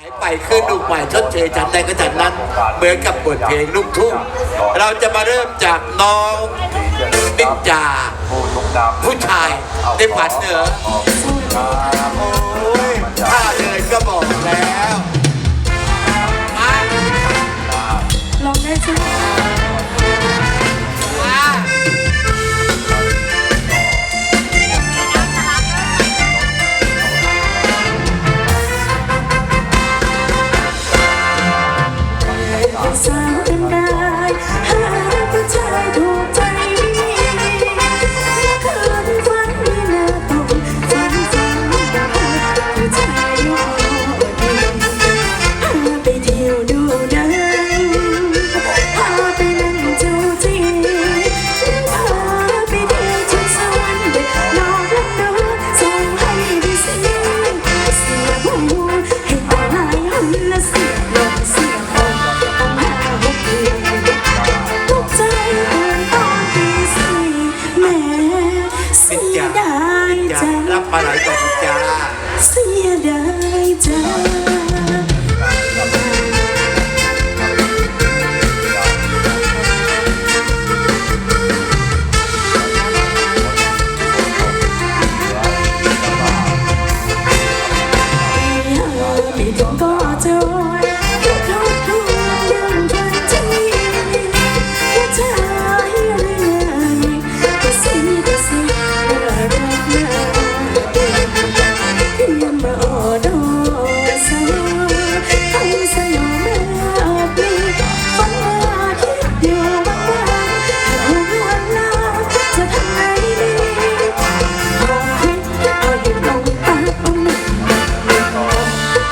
หายไปขึ้นดูใหม่ชดเชยจันในก็จันนั้นเหมือนกับบทเพลงลูกทุ่งเราจะมาเริ่มจากน้องนินจาผู้ชายในฝันเหนือ ปลาไหลตกจ้าเสียดายใจ